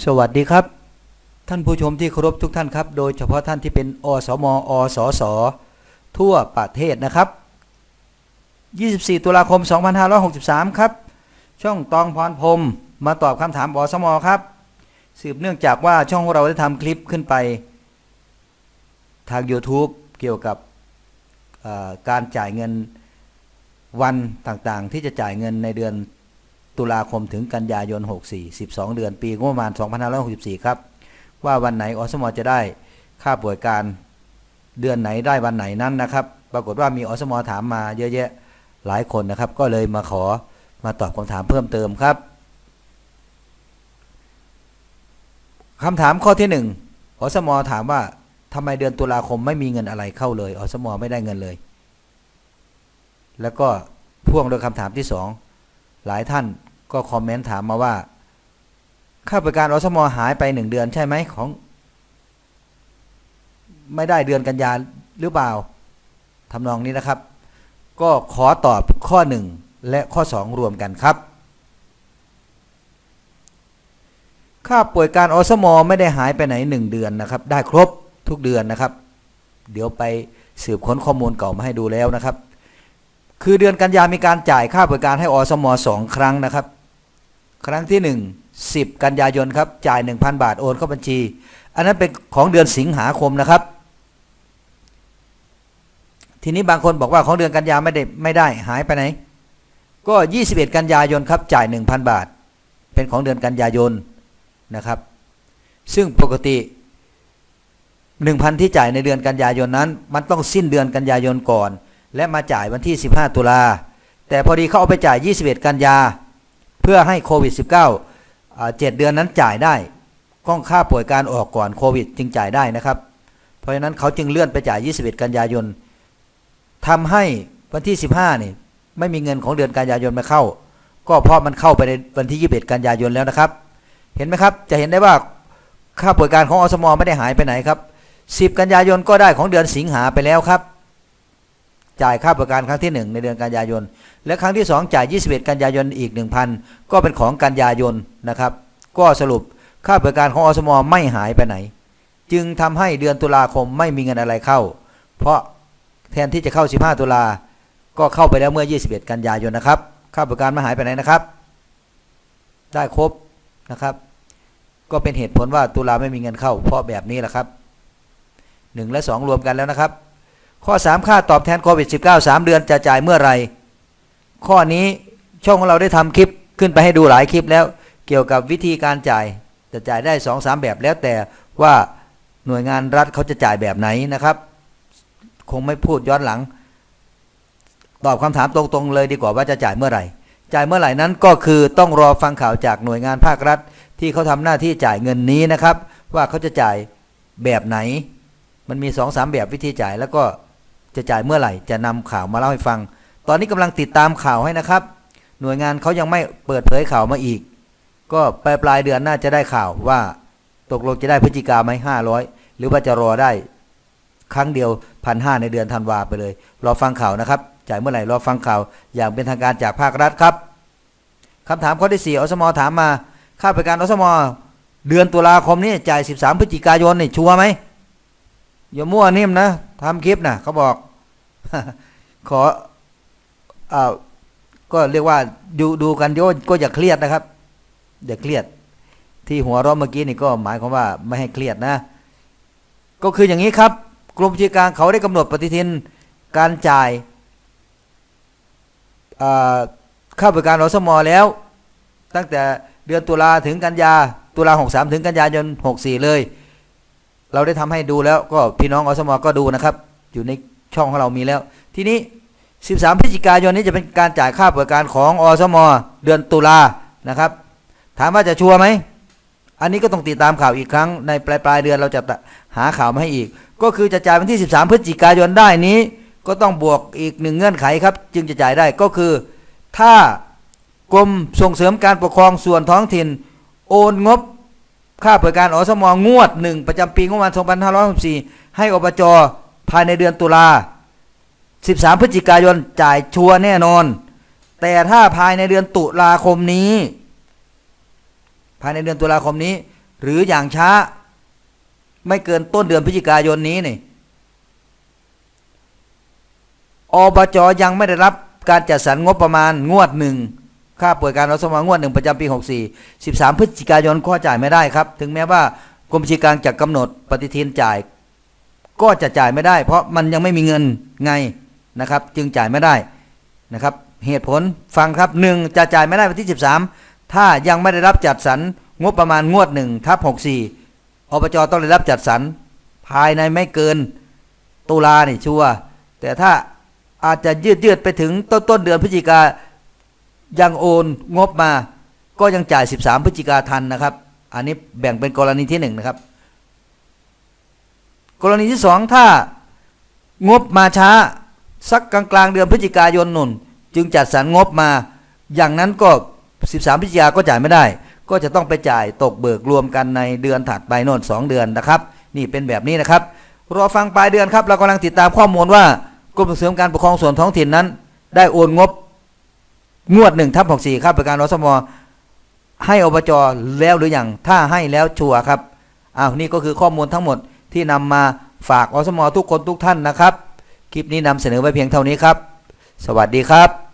สวัสดีครับ ท่านผู้ชมที่เคารพทุกท่านครับ โดยเฉพาะท่านที่เป็นอสมอสสทั่วประเทศนะครับ 24 ตุลาคม 2563 ครับ ช่องตองพรพรมมาตอบคำถามอสมครับ สืบเนื่องจากว่าช่องของเราได้ทำคลิปขึ้นไป ทาง YouTube เกี่ยวกับการจ่ายเงินวันต่างๆ ที่จะจ่ายเงินในเดือน ตุลาคมถึงกันยายน 64 12 เดือนปีงบประมาณ 2564 ครับ ว่าวันไหนอสมจะได้ค่าป่วยการเดือนไหนได้วันไหนนั้นนะครับ ปรากฏว่ามีอสมถามมาเยอะแยะหลายคนนะครับ ก็เลยมาขอมาตอบคำถามเพิ่มเติมครับคำถามข้อที่หนึ่งอสมถามว่าทำไมเดือนตุลาคมไม่มีเงินอะไรเข้าเลยอสมไม่ได้เงินเลย แล้วก็พ่วงด้วยคำถามที่สอง หลายท่านก็คอมเมนต์ถามมาว่า ค่าบริการอสมหายไปหนึ่งเดือนใช่ไหมของ ไม่ได้เดือนกันยาหรือเปล่าทำนองนี้นะครับ ก็ขอตอบข้อหนึ่งและข้อสองรวมกันครับ ค่าป่วยการอสมไม่ได้หายไปไหนหนึ่งเดือนนะครับ ได้ครบทุกเดือนนะครับ เดี๋ยวไปสืบค้นข้อมูลเก่ามาให้ดูแล้วนะครับ คือเดือนกันยามีการจ่ายค่าบริการให้อสมสองครั้งนะครับ ครั้งที่ 1 10 กันยายนครับจ่าย 1,000 บาทโอนเข้าบัญชี อันนั้นเป็นของเดือนสิงหาคมนะครับ ทีนี้บางคนบอกว่าของเดือนกันยาไม่ได้ไม่ได้หายไปไหน ก็ 21 กันยายนครับจ่าย 1,000 บาท เป็นของเดือนกันยายนนะครับ ซึ่งปกติ1,000 ที่จ่ายในเดือนกันยายนนั้น มันต้องสิ้นเดือนกันยายนก่อน และมาจ่ายวันที่ 15 ตุลา แต่พอดีเขาเอาไปจ่าย 21 กันยา เพื่อให้โควิด -19 อ่า7เดือนนั้นจ่ายได้ก้องค่าป่วยการออกก่อนโควิด จึงจ่ายได้นะครับ เพราะฉะนั้นเขาจึงเลื่อนไปจ่าย 21 กันยายนทำให้วันที่ 15นี่ไม่มีเงินของเดือนกันยายนมาเข้า ก็เพราะมันเข้าไปในวันที่ 21 กันยายนแล้วนะครับ เห็นไหมครับ จะเห็นได้ว่าค่าป่วยการของอสมไม่ได้หายไปไหนครับ 10 กันยายนก็ได้ของเดือนสิงหาไปแล้วครับ จ่ายค่าประกันครั้งที่ 1 ในเดือนกันยายน และครั้งที่ 2 จ่าย 21 กันยายนอีก 1,000 ก็เป็นของกันยายนนะครับ ก็สรุปค่าประกันของอสมไม่หายไปไหน จึงทำให้เดือนตุลาคมไม่มีเงินอะไรเข้า เพราะแทนที่จะเข้า 15 ตุลาก็เข้าไปแล้วเมื่อ 21 กันยายนนะครับ ค่าประกันไม่หายไปไหนนะครับ ได้ครบนะครับ ก็เป็นเหตุผลว่าตุลาไม่มีเงินเข้า เพราะแบบนี้แหละครับ 1 และ 2 รวมกันแล้วนะครับ ข้อ 3 ค่าตอบแทนโควิด -19 3 เดือนจะจ่ายเมื่อไหรข้อนี้ช่องของเราได้ทำคลิปขึ้นไปให้ดูหลายคลิปแล้ว เกี่ยวกับวิธีการจ่ายจะจ่ายได้ 2 3แบบแล้วแต่ว่าหน่วยงานรัฐเขาจะจ่ายแบบไหนนะครับ คงไม่พูดย้อนหลัง ตอบคำถามตรงๆเลยดีกว่าว่าจะจ่ายเมื่อไหร่ จ่ายเมื่อไหร่นั้นก็คือต้องรอฟังข่าวจากหน่วยงานภาครัฐ ที่เขาทำหน้าที่จ่ายเงินนี้นะครับ ว่าเขาจะจ่ายแบบไหน มันมีสองสามแบบวิธีจ่ายแล้วก็ จะจ่ายเมื่อไหร่ จะนำข่าวมาเล่าให้ฟัง ตอนนี้กำลังติดตามข่าวให้นะครับ หน่วยงานเขายังไม่เปิดเผยข่าวมาอีก ก็ปลายปลายเดือนน่าจะได้ข่าวว่า ตกลงจะได้พฤศจิกาไหมห้าร้อยหรือว่าจะรอได้ ครั้งเดียวพันห้าในเดือนธันวาไปเลย รอฟังข่าวนะครับ จ่ายเมื่อไหร่รอฟังข่าว อย่างเป็นทางการจากภาครัฐครับคำถามข้อที่สี่อสมถามมา ค่าบริการอสมเดือนตุลาคมนี้จ่าย 13 พฤศจิกายนนี่ชัวร์ไหม อย่ามั่วนิ่มนะทำคลิปนะเขาบอก ขออ่าก็เรียกว่าดูดูกันโยนก็อย่าเครียดนะครับอย่าเครียด ที่หัวเราะเมื่อกี้นี่ก็หมายความว่าไม่ให้เครียดนะ ก็คืออย่างนี้ครับ กรมชีกางเขาได้กำหนดปฏิทินการจ่ายาค่าบริการอสมอแล้ว ตั้งแต่เดือนตุลาถึงกันยาตุลา63ถึงกันยายน64เลย เราได้ทำให้ดูแล้วก็พี่น้องอสมก็ดูนะครับ อยู่ในช่องของเรามีแล้ว ทีนี้ 13 พฤศจิกายนนี้จะเป็นการจ่ายค่าบริการของอสมเดือนตุลานะครับ ถามว่าจะชัวร์ไหมอันนี้ก็ต้องติดตามข่าวอีกครั้งในปลายปลายเดือนเราจะหาข่าวมาให้อีก ก็คือจะจ่ายวันที่ 13 พฤศจิกายนได้นี้ ก็ต้องบวกอีกหนึ่งเงื่อนไขครับ จึงจะจ่ายได้ก็คือ ถ้ากรมส่งเสริมการปกครองส่วนท้องถิ่น โอนงบ ค่าบริการอสมงวดหนึ่งประจำปีงบประมาณ 2564 ให้อบจภายในเดือนตุลา 13 พฤศจิกายนจ่ายชัวแน่นอน แต่ถ้าภายในเดือนตุลาคมนี้ ภายในเดือนตุลาคมนี้ หรืออย่างช้า ไม่เกินต้นเดือนพฤศจิกายนนี้นี่อบจยังไม่ได้รับการจัดสรรงบประมาณงวดหนึ่ง ค่าป่วยการอสมงวดหนึ่งประจำปี 64 13 พฤศจิกายนก็จ่ายไม่ได้ครับ ถึงแม้ว่ากรมบัญชีกลางจะกำหนดปฏิทินจ่าย ก็จะจ่ายไม่ได้ เพราะมันยังไม่มีเงินไงนะครับ จึงจ่ายไม่ได้นะครับเหตุผลฟังครับหนึ่งจะจ่ายไม่ได้วันที่ 13 ถ้ายังไม่ได้รับจัดสรรงบประมาณงวดหนึ่งทับ64อบจต้องได้รับจัดสรรภายในไม่เกินตุลานี่ชัวร์แต่ถ้าอาจจะยืดยืดไปถึงต้นต้นเดือนพฤศจิกา ยังโอนงบมาก็ยังจ่าย 13 พฤศจิกาทันนะครับ อันนี้แบ่งเป็นกรณีที่หนึ่งนะครับ กรณีที่สองถ้างบมาช้าสักกลางกลางเดือนพฤศจิกายนนุนจึงจัดสรรงบมา อย่างนั้นก็ 13 พฤศจิกาก็จ่ายไม่ได้ ก็จะต้องไปจ่ายตกเบิกรวมกันในเดือนถัดไปโน่น2เดือนนะครับ นี่เป็นแบบนี้นะครับ รอฟังปลายเดือนครับ เรากำลังติดตามข้อมูลว่ากรมส่งเสริมการปกครองส่วนท้องถิ่นนั้น ได้โอนงบ งวดหนึ่งทับหกสี่ครับประการรสมให้อบจแล้วหรือยังถ้าให้แล้วชัวร์ครับอ้าวนี่ก็คือข้อมูลทั้งหมดที่นำมาฝากอสมทุกคนทุกท่านนะครับ คลิปนี้นำเสนอไว้เพียงเท่านี้ครับ สวัสดีครับ